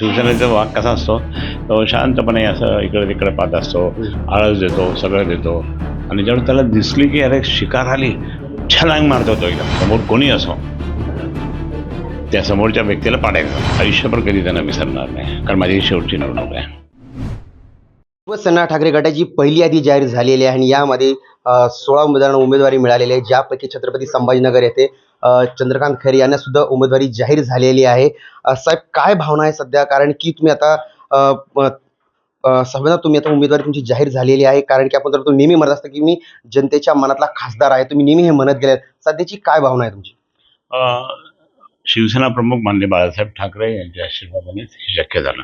शिवसेनेचा वाघ कसा असतो? तो शांतपणे असं इकडे तिकडे पाहत असतो आळस देतो सगळं देतो. आणि जेव्हा त्याला दिसली की अरे शिकार आली छलांग मारतो तो एकदम समोर कोणी असो. त्या समोरच्या व्यक्तीला पाडायचं. आयुष्यभर कधी त्यांना विसरणार नाही. कारण माझी शेवटची निवडणूक आहे. शिवसेना ठाकरे गटाची पहिली यादी जाहीर झालेली आहे आणि यामध्ये सोळा उमेदवारांना उमेदवारी मिळालेली आहे ज्यापैकी छत्रपती संभाजीनगर येथे चंद्रकांत खैरे यांना सुद्धा उमेदवारी जाहीर झालेली आहे. साहेब काय भावना आहे सध्या? कारण की तुम्ही आता अ, तुम्ही आता उमेदवारी तुमची जाहीर झालेली आहे. कारण की आपण जर तो नेहमी म्हणत असता की मी जनतेच्या मनातला खासदार आहे तुम्ही नेहमी हे म्हणत गेले सध्याची काय भावना आहे तुमची? शिवसेना प्रमुख मानले बाळासाहेब ठाकरे यांच्या आशीर्वादानेच हे शक्य झालं.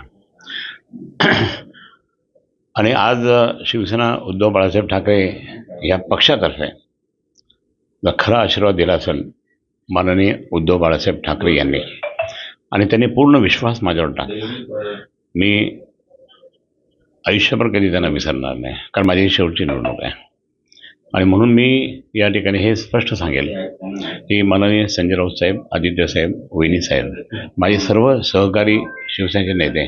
आणि आज शिवसेना उद्धव बाळासाहेब ठाकरे या पक्षातर्फे खरा आशीर्वाद दिला असेल माननीय उद्धव बाळासाहेब ठाकरे यांनी आणि त्यांनी पूर्ण विश्वास माझ्यावर टाकला मी आयुष्यभर कधी त्यांना विसरणार नाही कारण माझी शेवटची निवडणूक आहे. आणि म्हणून मी या ठिकाणी हे स्पष्ट सांगेल की माननीय संजय राऊत साहेब आदित्य साहेब वहिनी साहेब माझे सर्व सहकारी शिवसेनेचे नेते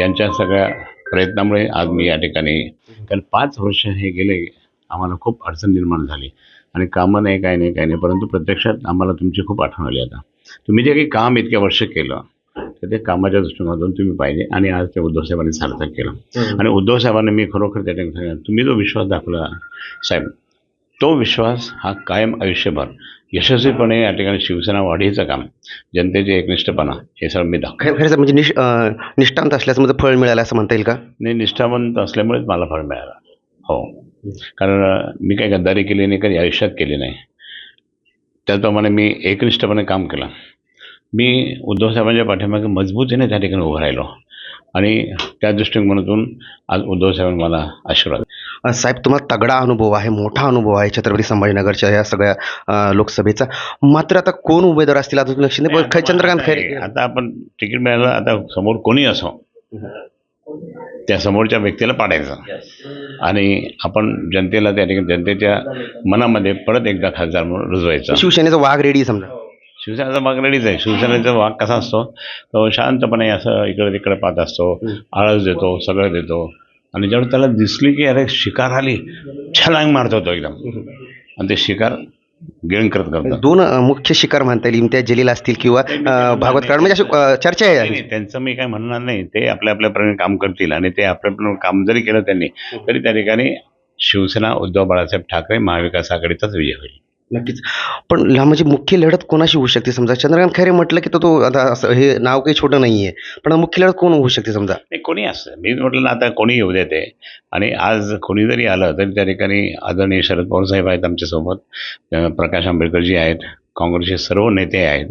यांच्या सगळ्या प्रयत्नामुळे आज मी या ठिकाणी कारण पाच वर्ष हे गेले आम्हाला खूप अडचण निर्माण झाली. आणि कामं नाही काय नाही काय नाही परंतु प्रत्यक्षात आम्हाला तुमची खूप आठवण आली आता. तुम्ही जे काही काम इतक्या वर्ष केलं तर ते कामाच्या दृष्टिकोनातून तुम्ही पाहिजे आणि आज ते उद्धव साहेबांनी सार्थक केलं. आणि उद्धव साहेबांनी मी खरोखर त्या ठिकाणी तुम्ही जो विश्वास दाखवला साहेब तो विश्वास हा कायम आयुष्यभर यशस्वीपणे या ठिकाणी शिवसेना वाढीचं काम जनतेचे एकनिष्ठपणा हे सगळं मी दाखव खरं खरं म्हणजे निष अ, निष्ठांत असल्याचं म्हणजे फळ मिळालं असं म्हणता येईल का? आणि निष्ठावंत असल्यामुळेच मला फळ मिळालं. हो. कारण अं, मी काही गद्दारी केली नाही कधी आयुष्यात केली नाही. त्याचप्रमाणे मी एकनिष्ठपणे काम केलं. मी उद्धव साहेबांच्या पाठीमागे मजबूतीने त्या ठिकाणी उभं राहिलो. आणि त्या दृष्टिकोनातून आज उद्धव साहेबांनी मला आशीर्वाद साहेब तुम्हाला तगडा अनुभव आहे मोठा अनुभव आहे छत्रपती संभाजीनगरच्या या सगळ्या लोकसभेचा. मात्र आता कोण उमेदवार असतील आता लक्ष नाही. पण चंद्रकांत खैरे. आता आपण तिकीट मिळालं आता समोर कोणी असो त्या समोरच्या व्यक्तीला पाडायचं. आणि आपण जनतेला त्या ठिकाणी जनतेच्या मनामध्ये परत एकदा खासदार म्हणून रुजवायचं. शिवसेनेचा वाघ रेडी समजा. शिवसेनेचा वाघ रेडीच आहे. शिवसेनेचा वाघ कसा असतो? तो शांतपणे असं इकडे तिकडे पाहत असतो. आळस देतो सगळं देतो. आणि जेव्हा त्याला दिसली की अरे शिकार आली छलांग मारतो तो एकदम. आणि ते शिकार गिळण करत करतो दोन मुख्य शिकार म्हणता येईल इम्तियाज जलील असतील किंवा भागवत कराड म्हणजे अशी चर्चा आहे. त्यांचं मी काय म्हणणार नाही. ते आपल्या आपल्याप्रमाणे काम करतील आणि ते आपल्याप्रमाणे काम जरी केलं त्यांनी तरी त्या ठिकाणी शिवसेना उद्धव बाळासाहेब ठाकरे महाविकास आघाडीचाच विजय होईल. नक्कीच. पण ला- म्हणजे मुख्य लढत कोणाशी होऊ शकते समजा? चंद्रकांत खैरे म्हटलं की तो तो आता असं हे नाव काही छोटं नाही आहे पण मुख्य लढत कोण होऊ शकते समजा? नाही कोणी असतं मी म्हटलं ना आता कोणी येऊ देते? आणि आज कोणी जरी आलं तरी त्या ठिकाणी आदरणीय शरद पवार साहेब आहेत आमच्यासोबत. प्रकाश आंबेडकरजी आहेत. काँग्रेसचे सर्व नेते आहेत.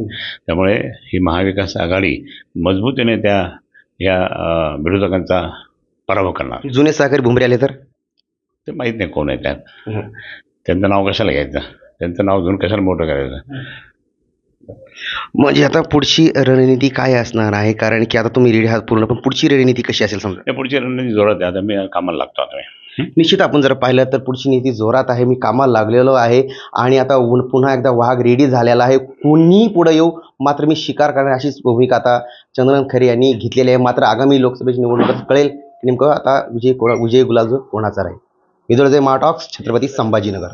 त्यामुळे ही महाविकास आघाडी मजबूतीने त्या या विरोधकांचा पराभव करणार. जुने सहकारी भुमरे आले तर? ते माहीत नाही कोण आहे त्यात. त्यांचं नाव कशाला घ्यायचं? त्यांचं नाव घेऊन कशाला मोठं करायचं? म्हणजे आता पुढची रणनीती काय असणार आहे? कारण की आता तुम्ही रेडी आहात पूर्ण पण पुढची रणनीती कशी असेल समजा? त्या पुढची रणनीती जोरात आहे. आता मी कामाला लागतो आता मी. निश्चित आपण जर पाहिलं तर पुढची नीती जोरात आहे. मी कामाला लागलेलो आहे आणि आता ऊन पुन्हा एकदा वाघ रेडी झालेला आहे. कोणीही पुढे येऊ? मात्र मी शिकार करणार अशीच भूमिका आता चंद्रकांत खरे यांनी घेतलेली आहे. मात्र आगामी लोकसभेची निवडणुकात कळेल की नेमकं आता विजय कोणा विजय गुलाब कोणाचा राहील? विदुळजय महाटॉक्स छत्रपती संभाजीनगर.